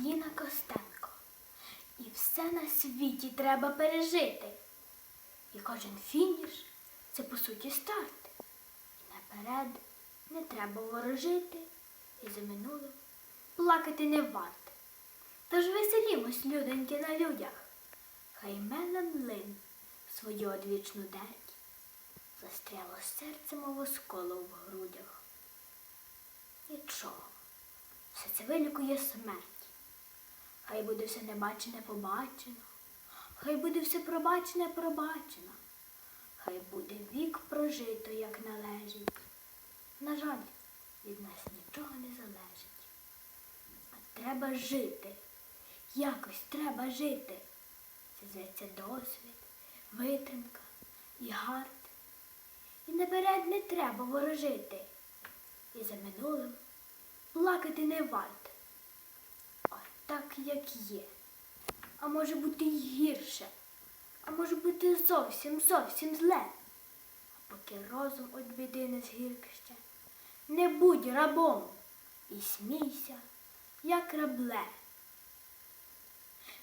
Ліна Костенко. І все на світі треба пережити. І кожен фініш це по суті старт. І наперед не треба ворожити, і за минулим плакати не варто. Тож веселімось, людоньки, на людях. Хай мене млин свою одвічну дерть застряло серце, мов осколо в грудях. Нічого, все це вилікує смерть. Хай буде все небачене побачено, хай буде все пробачене пробачено, хай буде вік прожито, як належить. На жаль, від нас нічого не залежить. А треба жити, якось треба жити. Це зветься досвід, витримка і гард. І наперед не треба ворожити. І за минулим плакати не варто. Так, як є. А може бути й гірше, а може бути зовсім, зовсім зле. А поки розум від біди не згіркще, не будь рабом і смійся, як рабле.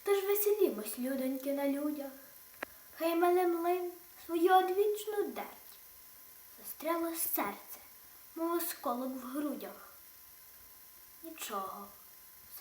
Тож веселімось, людоньки, на людях, хай мене млин свою одвічну дерть. Застряло серце, мов осколок в грудях. Нічого,